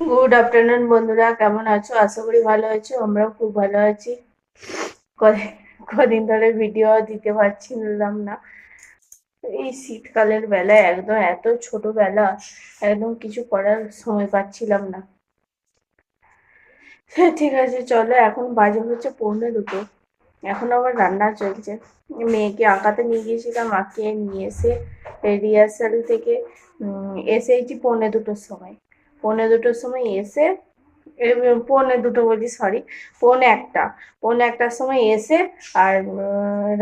Good afternoon বন্ধুরা। কেমন আছো? আশা করি ভালো আছো। আমরাও খুব ভালো আছি। কদিন ধরে ভিডিও দিতে পারছিলাম না। এই শীতকালের বেলায় একদম এত ছোট বেলা একদম কিছু করার সময় পাচ্ছিলাম না। ঠিক আছে, চলো এখন বাজে হচ্ছে পৌনে দুটো। এখন আবার রান্না চলছে। মেয়েকে আঁকাতে নিয়ে গিয়েছিলাম, আঁকিয়ে নিয়ে এসে রিহার্সাল থেকে এসেছি পৌনে দুটোর সময়। পৌনে দুটোর সময় এসে পৌনে দুটো বলছি সরি পৌনে একটা, পৌনে একটার সময় এসে আর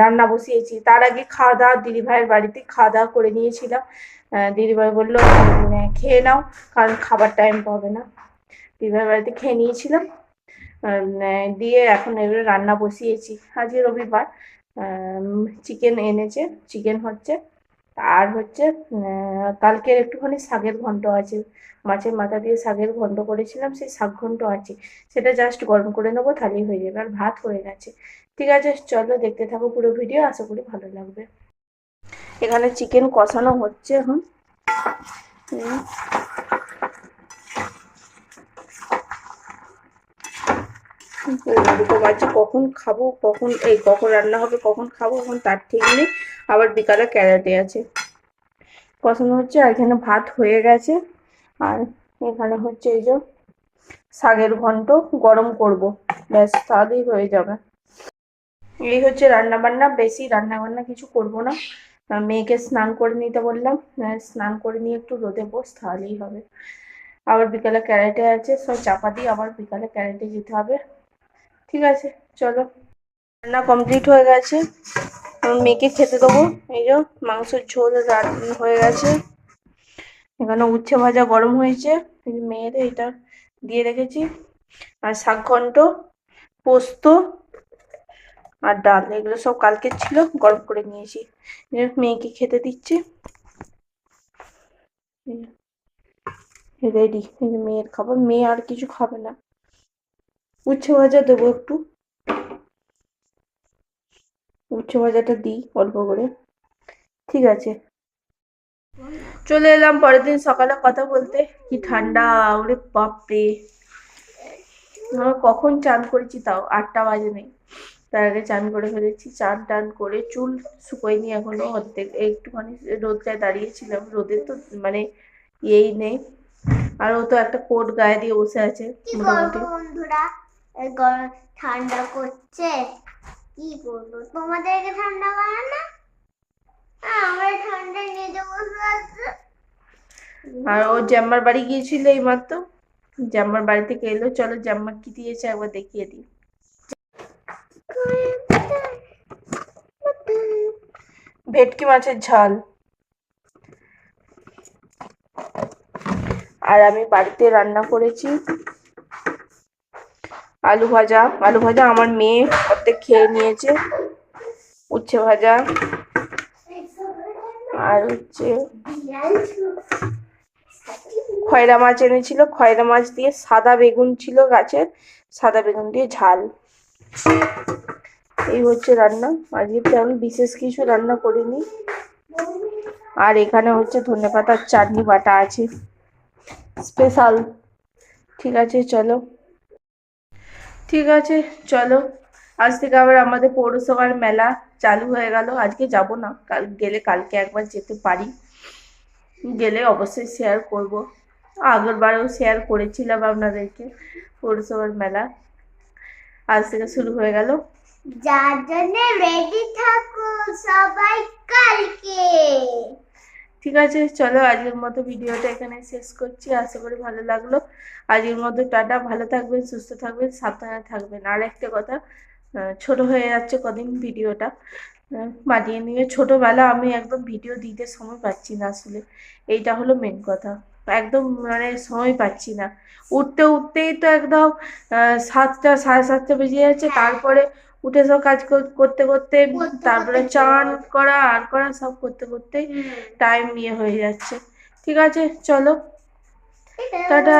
রান্না বসিয়েছি। তার আগে খাওয়া দাওয়া, দিদিভাইয়ের বাড়িতে খাওয়া দাওয়া করে নিয়েছিলাম। দিদিভাই বলল খেয়ে নাও, কারণ খাবার টাইম পাবে না। দিদিভাইয়ের বাড়িতে খেয়ে নিয়েছিলাম। দিয়ে এখন এবারে রান্না বসিয়েছি। আজকে রবিবার চিকেন এনেছে চিকেন হচ্ছে। আর হচ্ছে কালকের একটুখানি শাগের ঘন্ট আছে। মাছের মাথা দিয়ে শাগের ঘন্ট করেছিলাম, সেই শাক ঘন্ট আছে। সেটা জাস্ট গরম করে নেব তাহলেই হয়ে যাবে। আর ভাত হয়ে গেছে। ঠিক আছে, চলো দেখতে থাকো পুরো ভিডিও আশা করি ভালো লাগবে। এখানে চিকেন কষানো হচ্ছে এখন। দুটো বাজে কখন খাব কখন এই কখন রান্না হবে কখন খাব এখন তার ঠিক নেই। আবার বিকালে ক্যারাটে আছে। কষানো হচ্ছে আর এখানে ভাত হয়ে গেছে। আর এখানে হচ্ছে এই যে শাকের ঘন্ট গরম করব। ব্যাস তাহলেই হয়ে যাবে। এই হচ্ছে রান্না বান্না বেশি রান্না বান্না কিছু করব না। মেয়েকে স্নান করে নিতে বললাম। আহ, স্নান করে নিয়ে একটু রোদে বস তাহলেই হবে। আবার বিকালে ক্যারেটে আছে সব চাপা দিয়ে আবার বিকালে ক্যারেটে যেতে হবে। ঠিক আছে, চলো। রান্না কমপ্লিট হয়ে গেছে। মেয়েকে খেতে দেবো। এই যে, মাংসের ঝোল হয়ে গেছে। এখানে উচ্ছে ভাজা গরম হয়েছে। মেয়ের এটা দিয়ে রেখেছি। আর শাক ঘন্ট, পোস্ত আর ডাল, এগুলো সব কালকে ছিল, গরম করে নিয়েছি। মেয়েকে খেতে দিচ্ছি। রেডি মেয়ের খাবার। মেয়ে আর কিছু খাবে না। উচ্ছে ভাজা দেবো একটু। উচ্ছে ভাজাটা দিই অল্প করে। ঠিক আছে। চলে এলাম পরের দিন সকালে কথা বলতে। কি ঠান্ডা, ওরে বাপরে। কখন চান করেছি তাও? আটটা বাজে নেই। তার আগে চান করে ফেলেছি। চান টান করে চুল শুকোয়নি এখনও অর্ধেক। একটুখানি রোদটায় দাঁড়িয়েছিলাম। রোদে তো মানে ইয়েই নেই। আর ও তো একটা কোট গায়ে দিয়ে বসে আছে মোটামুটি এই গরম ঠান্ডা করছে। কি করব তোমাদেরকে ঠান্ডা করে না? আমরা ঠান্ডা বসে আছে আর ও জ্যাম্মার বাড়ি গিয়েছিল এই মাত্র জ্যাম্মার বাড়ি থেকে এলো। চলো জ্যাম্মা কি দিয়েছে একবার দেখিয়ে দিই। ভেটকি মাছের ঝাল। আর আমি বাড়িতে রান্না করেছি। আলু ভাজা। আলু ভাজা আমার মেয়ে অর্ধেক খেয়ে নিয়েছে। উচ্ছে ভাজা। আর হচ্ছে খয়রা মাছ এনেছিল। খয়রা মাছ দিয়ে সাদা বেগুন ছিল গাছের। সাদা বেগুন দিয়ে ঝাল। এই হচ্ছে রান্না। আজকে তেমন বিশেষ কিছু রান্না করিনি। আর এখানে হচ্ছে ধনেপাতার চাটনি বাটা আছে। স্পেশাল। ঠিক আছে, চলো। ঠিক আছে, চলো। আজ থেকে আবার আমাদের পৌরসভার মেলা চালু হয়ে গেল। আজকে যাব না, কাল গেলে কালকে একবার যেতে পারি। গেলে অবশ্যই শেয়ার করব। আগের বারেও শেয়ার করেছিলাম আপনাদেরকে পৌরসভার মেলা। আজ থেকে শুরু হয়ে গেল। যার জন্য রেডি থাকো সবাই কালকে। ঠিক আছে চলো আজকের মতো ভিডিওটা এখানে শেষ করছি। আশা করি ভালো লাগল। আজকের মতো টাটা ভালো থাকবেন সুস্থ থাকবেন সাবধানে থাকবেন। আর একটা কথা ছোট হয়ে যাচ্ছে কদিন ভিডিওটা। মানিয়ে নিয়ে ছোটবেলা আমি একদম ভিডিও দিতে সময় পাচ্ছি না আসলে। এইটা হলো মেন কথা। একদম মানে সময় পাচ্ছি না। উঠতে উঠতেই তো একদম সাতটা সাড়ে সাতটা বেজে যাচ্ছে। তারপরে উঠে সব কাজ কর- করতে করতে তারপরে চান করা আর করা সব করতে করতে টাইম নিয়ে হয়ে যাচ্ছে। ঠিক আছে চলো। টাটা।